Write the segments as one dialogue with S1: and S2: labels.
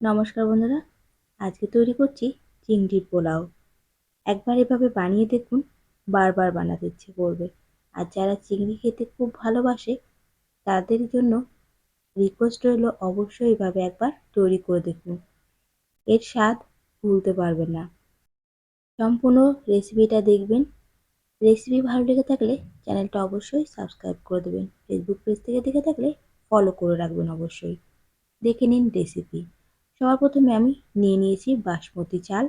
S1: নমস্কার বন্ধুরা, আজকে তৈরি করছি চিংড়ির পোলাও। একবার এভাবে বানিয়ে দেখুন, বারবার বানাতে ইচ্ছে করবে। আর যারা চিংড়ি খেতে খুব ভালোবাসে, তাদের জন্য রিকোয়েস্ট রইল অবশ্যই এভাবে একবার তৈরি করে দেখুন। এর স্বাদ ভুলতে পারবেন না। সম্পূর্ণ রেসিপিটা দেখবেন। রেসিপি ভালো লেগে থাকলে চ্যানেলটা অবশ্যই সাবস্ক্রাইব করে দেবেন। ফেসবুক পেজ থেকে দেখে থাকলে ফলো করে রাখবেন অবশ্যই। দেখে নিন রেসিপি সবার প্রথমে আমি নিয়ে নিয়েছি বাসমতি চাল।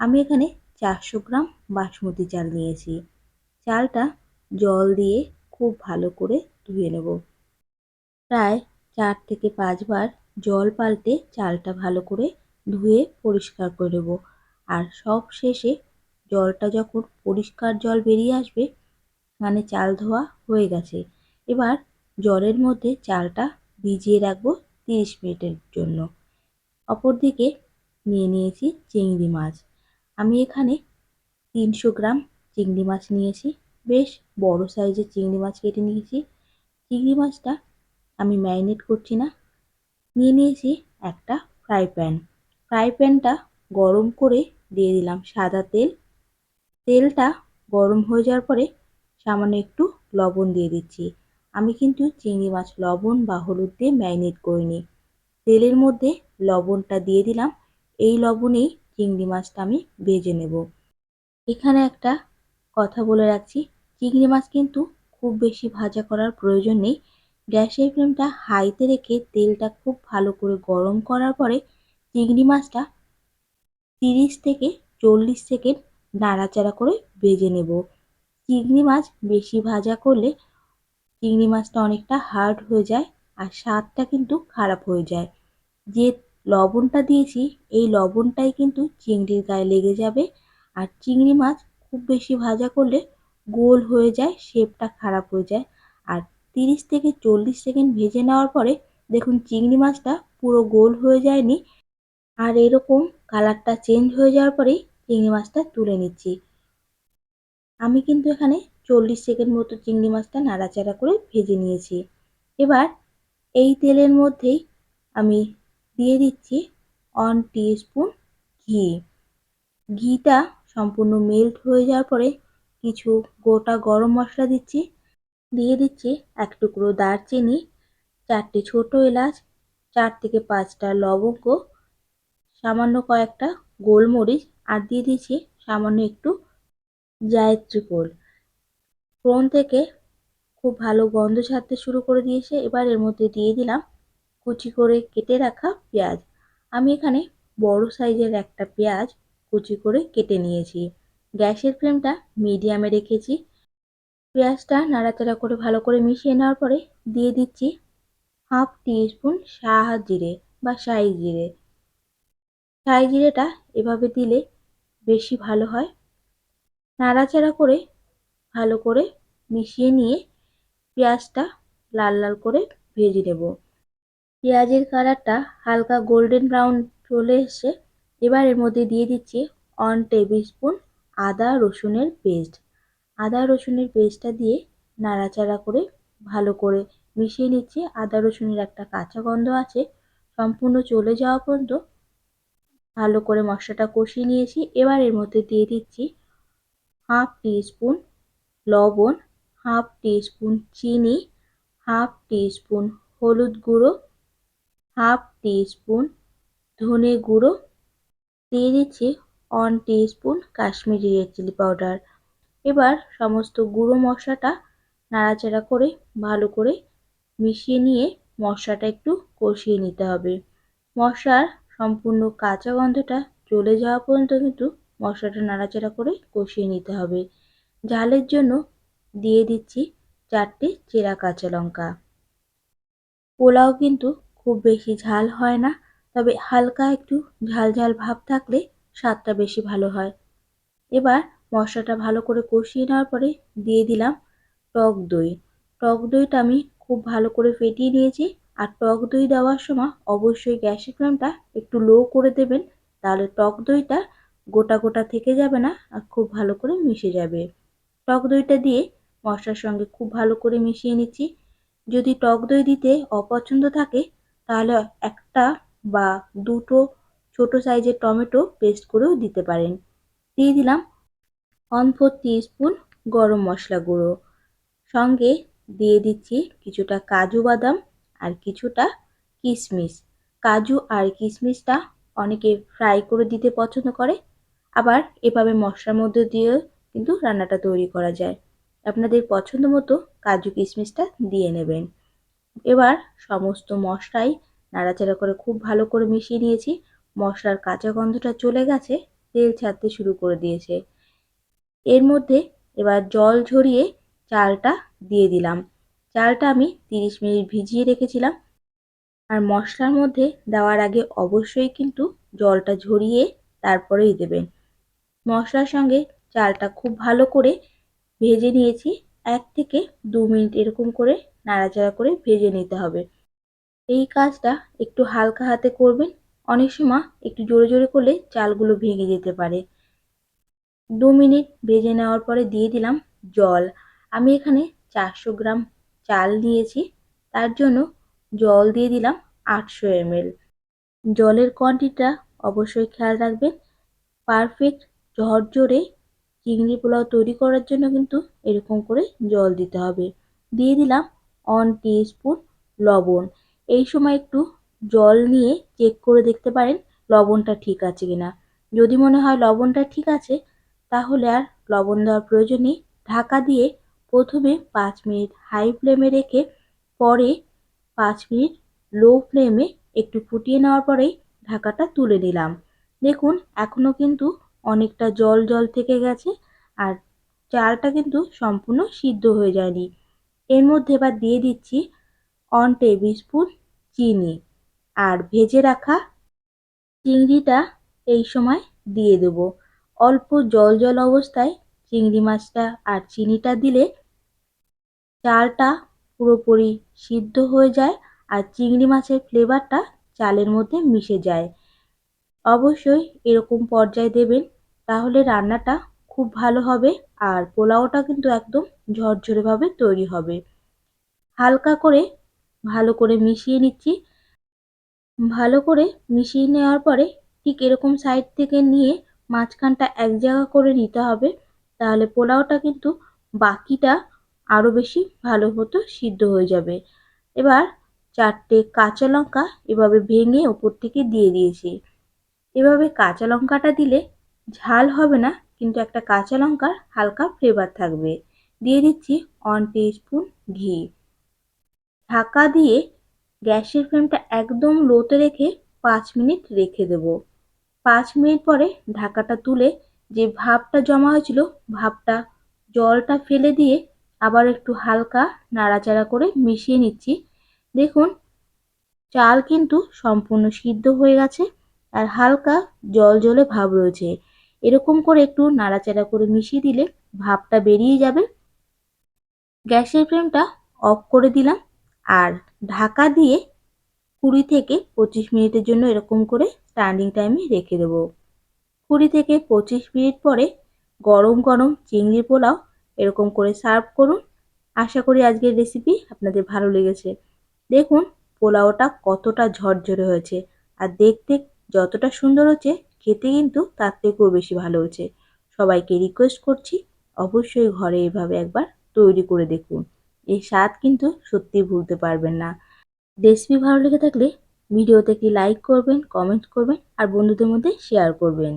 S1: আমি এখানে চারশো গ্রাম বাসমতি চাল নিয়েছি। চালটা জল দিয়ে খুব ভালো করে ধুয়ে নেব। প্রায় চার থেকে পাঁচবার জল পাল্টে চালটা ভালো করে ধুয়ে পরিষ্কার করে নেব। আর সব শেষে জলটা যখন পরিষ্কার জল বেরিয়ে আসবে মানে চাল ধোয়া হয়ে গেছে, এবার জলের মধ্যে চালটা ভিজিয়ে রাখব তিরিশ মিনিটের জন্য। অপরদিকে নিয়ে নিয়েছি চিংড়ি মাছ। আমি এখানে তিনশো গ্রাম চিংড়ি মাছ নিয়েছি। বেশ বড় সাইজের চিংড়ি মাছ কেটে নিয়েছি। চিংড়ি মাছটা আমি ম্যারিনেট করছি না। নিয়ে নিয়েছি একটা ফ্রাই প্যান। ফ্রাই প্যানটা গরম করে দিয়ে দিলাম সাদা তেল। তেলটা গরম হয়ে যাওয়ার পরে সামান্য একটু লবণ দিয়ে দিচ্ছি। আমি কিন্তু চিংড়ি মাছ লবণ বা হলুদ দিয়ে ম্যারিনেট করিনি। তেলের মধ্যে লবণটা দিয়ে দিলাম। এই লবণেই চিংড়ি মাছটা আমি ভেজে নেব। এখানে একটা কথা বলে রাখছি, চিংড়ি মাছ কিন্তু খুব বেশি ভাজা করার প্রয়োজন নেই। গ্যাসের ফ্লেমটা হাইতে রেখে তেলটা খুব ভালো করে গরম করার পরে চিংড়ি মাছটা তিরিশ থেকে চল্লিশ সেকেন্ড নাড়াচাড়া করে ভেজে নেব। চিংড়ি মাছ বেশি ভাজা করলে চিংড়ি মাছটা অনেকটা হার্ড হয়ে যায় আর স্বাদটা কিন্তু খারাপ হয়ে যায়। যে লবণটা দিয়েছি, এই লবণটাই কিন্তু চিংড়ির গায়ে লেগে যাবে। আর চিংড়ি মাছ খুব বেশি ভাজা করলে গোল হয়ে যায়, শেপটা খারাপ হয়ে যায়। আর তিরিশ থেকে চল্লিশ সেকেন্ড ভেজে নেওয়ার পরে দেখুন চিংড়ি মাছটা পুরো গোল হয়ে যায়নি। আর এরকম কালারটা চেঞ্জ হয়ে যাওয়ার পরেই চিংড়ি মাছটা তুলে নিচ্ছি। আমি কিন্তু এখানে চল্লিশ সেকেন্ড মতো চিংড়ি মাছটা নাড়াচাড়া করে ভেজে নিয়েছি। এবার এই তেলের মধ্যেই আমি দিয়ে দিচ্ছি ওয়ান স্পুন ঘি। ঘিটা সম্পূর্ণ মেল্ট হয়ে যাওয়ার পরে কিছু গোটা গরম মশলা দিচ্ছি। দিয়ে দিচ্ছি এক টুকরো দারচিনি, চারটে ছোট এলাচ, চার থেকে পাঁচটা লবঙ্গ, সামান্য কয়েকটা গোলমরিচ আর দিয়ে দিচ্ছি সামান্য একটু জায়ত্রী ফুল। ফোড়ন থেকে খুব ভালো গন্ধ ছাড়তে শুরু করে দিয়েছে। এবার এর মধ্যে দিয়ে দিলাম কুচি করে কেটে রাখা পেঁয়াজ। আমি এখানে বড় সাইজের একটা পেঁয়াজ কুচি করে কেটে নিয়েছি। গ্যাসের ফ্লেমটা মিডিয়ামে রেখেছি। পেঁয়াজটা নাড়াচাড়া করে ভালো করে মিশিয়ে নেওয়ার পরে দিয়ে দিচ্ছি হাফ স্পুন শাহ জিরে বা শাহি জিরে। শাহি জিরেটা এভাবে দিলে বেশি ভালো হয়। নাড়াচাড়া করে ভালো করে মিশিয়ে নিয়ে পেঁয়াজটা লাল লাল করে ভেজে নেব। পেঁয়াজের কালারটা হালকা গোল্ডেন ব্রাউন চলে এসছে। এবার এর মধ্যে দিয়ে দিচ্ছি ওয়ান টেবিল স্পুন আদা রসুনের পেস্ট। আদা রসুনের পেস্টটা দিয়ে নাড়াচাড়া করে ভালো করে মিশিয়ে নিচ্ছি। আদা রসুনের একটা কাঁচা গন্ধ আছে, সম্পূর্ণ চলে যাওয়া পর্যন্ত ভালো করে মশলাটা কষিয়ে নিয়েছি। এবার এর মধ্যে দিয়ে দিচ্ছি হাফ স্পুন লবণ, হাফ টি স্পুন চিনি, হাফ টি স্পুন হলুদ গুঁড়ো হাফ টি স্পুন ধনে গুঁড়ো, দিয়ে দিচ্ছি one spoon Kashmiri red chilli powder এবার সমস্ত গুঁড়ো মশলাটা নাড়াচাড়া করে, ভালো করে মিশিয়ে নিয়ে মশলাটা একটু কষিয়ে নিতে হবে। মশলার সম্পূর্ণ কাঁচা গন্ধটা চলে যাওয়া পর্যন্ত কিন্তু মশলাটা নাড়াচাড়া করে কষিয়ে নিতে হবে। ঝালের জন্য দিয়ে দিচ্ছি চারটে চেরা কাঁচা লঙ্কা। পোলাও কিন্তু খুব বেশি ঝাল হয় না, তবে হালকা একটু ঝাল ঝাল ভাব থাকলে স্বাদটা বেশি ভালো হয়। এবার মশলাটা ভালো করে কষিয়ে নেওয়ার পরে দিয়ে দিলাম টক দই। টক দইটা আমি খুব ভালো করে ফেটিয়ে নিয়েছি আর টক দই দেওয়ার সময় অবশ্যই গ্যাসের ফ্লেমটা একটু লো করে দেবেন, তাহলে টক দইটা গোটা গোটা থেকে যাবে না আর খুব ভালো করে মিশে যাবে। টক দইটা দিয়ে মশলার সঙ্গে খুব ভালো করে মিশিয়ে নিচ্ছি। যদি টক দই দিতে অপছন্দ থাকে তাহলে একটা বা দুটো ছোট সাইজের টমেটো পেস্ট করেও দিতে পারেন। দিয়ে দিলাম ওয়ান ফোর স্পুন গরম মশলা গুঁড়ো। সঙ্গে দিয়ে দিচ্ছি কিছুটা কাজু বাদাম আর কিছুটা কিশমিশ। কাজু আর কিশমিশটা অনেকে ফ্রাই করে দিতে পছন্দ করে। আবার এভাবে মশলার মধ্যে দিয়েও কিন্তু রান্নাটা তৈরি করা যায়। আপনাদের পছন্দ মতো কাজু কিশমিশটা দিয়ে নেবেন। এবার সমস্ত মশলাই নাড়াচাড়া করে খুব ভালো করে মিশিয়ে নিয়েছি। মশলার কাঁচা গন্ধটা চলে গেছে, তেল ছাড়তে শুরু করে দিয়েছে। এর মধ্যে এবার জল ঝরিয়ে চালটা দিয়ে দিলাম। চালটা আমি তিরিশ মিনিট ভিজিয়ে রেখেছিলাম। আর মশলার মধ্যে দেওয়ার আগে অবশ্যই কিন্তু জলটা ঝরিয়ে তারপরেই দেবেন। মশলার সঙ্গে চালটা খুব ভালো করে ভেজে নিয়েছি। এক থেকে দু মিনিট এরকম করে নাড়াচাড়া করে ভেজে নিতে হবে। এই কাজটা একটু হালকা হাতে করবেন। অনেক সময় একটু জোরে জোরে করলে চালগুলো ভেঙে যেতে পারে। দু মিনিট ভেজে নেওয়ার পরে দিয়ে দিলাম জল। আমি এখানে চারশো গ্রাম চাল নিয়েছি। তার জন্য জল দিয়ে দিলাম আটশো এমএল। জলের কোয়ান্টিটিটা অবশ্যই খেয়াল রাখবেন। পারফেক্ট ঝরঝরে চিংড়ি পোলাও তৈরি করার জন্য কিন্তু এরকম করে জল দিতে হবে। দিয়ে দিলাম অন স্পুন লবণ। এই সময় একটু জল নিয়ে চেক করে দেখতে পারেন লবণটা ঠিক আছে কিনা। যদি মনে হয় লবণটা ঠিক আছে, তাহলে আর লবণ দেওয়ার প্রয়োজন নেই। ঢাকা দিয়ে প্রথমে পাঁচ মিনিট হাই ফ্লেমে রেখে পরে পাঁচ মিনিট লো ফ্লেমে একটু ফুটিয়ে নেওয়ার পরেই ঢাকাটা তুলে নিলাম। দেখুন এখনও কিন্তু অনেকটা জল জল থেকে গেছে আর চালটা কিন্তু সম্পূর্ণ সিদ্ধ হয়ে যায়নি। এর মধ্যে এবার দিয়ে দিচ্ছি অন টেবিল স্পুন চিনি আর ভেজে রাখা চিংড়িটা এই সময় দিয়ে দেবো। অল্প জল জল অবস্থায় চিংড়ি মাছটা আর চিনিটা দিলে চালটা পুরোপুরি সিদ্ধ হয়ে যায় আর চিংড়ি মাছের ফ্লেভারটা চালের মধ্যে মিশে যায়। অবশ্যই এরকম পর্যায়ে দেবেন, তাহলে রান্নাটা খুব ভালো হবে আর পোলাওটা কিন্তু একদম ঝরঝরেভাবে তৈরি হবে। হালকা করে ভালো করে মিশিয়ে নিচ্ছি। ভালো করে মিশিয়ে নেওয়ার পরে ঠিক এরকম সাইড থেকে নিয়ে মাঝখানটা এক জায়গা করে নিতে হবে। তাহলে পোলাওটা কিন্তু বাকিটা আরও বেশি ভালো মতো সিদ্ধ হয়ে যাবে। এবার চারটে কাঁচা লঙ্কা এভাবে ভেঙে ওপর থেকে দিয়ে দিয়েছি। এভাবে কাঁচা লঙ্কাটা দিলে ঝাল হবে না, কিন্তু একটা কাঁচা লঙ্কার হালকা ফ্লেভার থাকবে। দিয়ে দিচ্ছি ওয়ান স্পুন ঘি। ঢাকা দিয়ে গ্যাসের ফ্লেমটা একদম লোতে রেখে পাঁচ মিনিট রেখে দেব। পাঁচ মিনিট পরে ঢাকাটা তুলে যে ভাপটা জমা হয়েছিল ভাপটা জলটা ফেলে দিয়ে আবার একটু হালকা নাড়াচাড়া করে মিশিয়ে নিচ্ছি। দেখুন, চাল কিন্তু সম্পূর্ণ সিদ্ধ হয়ে গেছে আর হালকা জল জলে ভাব রয়েছে। এরকম করে একটু নাড়াচাড়া করে মিশিয়ে দিলে ভাপটা বেরিয়ে যাবে। গ্যাসের ফ্লেমটা অফ করে দিলাম আর ঢাকা দিয়ে কুড়ি থেকে পঁচিশ মিনিটের জন্য এরকম করে স্ট্যান্ডিং টাইমে রেখে দেবো। কুড়ি থেকে পঁচিশ মিনিট পরে গরম গরম চিংড়ি পোলাও এরকম করে সার্ভ করুন। আশা করি আজকের রেসিপি আপনাদের ভালো লেগেছে। দেখুন, পোলাওটা কতটা ঝরঝরে হয়েছে। আর দেখতে যতটা সুন্দর হচ্ছে খেতে কিন্তু তার থেকেও বেশি ভালো হয়েছে। সবাইকে রিকোয়েস্ট করছি, অবশ্যই ঘরে এভাবে একবার তৈরি করে দেখুন। এই স্বাদ কিন্তু সত্যি ভুলতে পারবেন না। রেসিপি ভালো লেগে থাকলে ভিডিওতে একটি লাইক করবেন কমেন্ট করবেন, আর বন্ধুদের মধ্যে শেয়ার করবেন।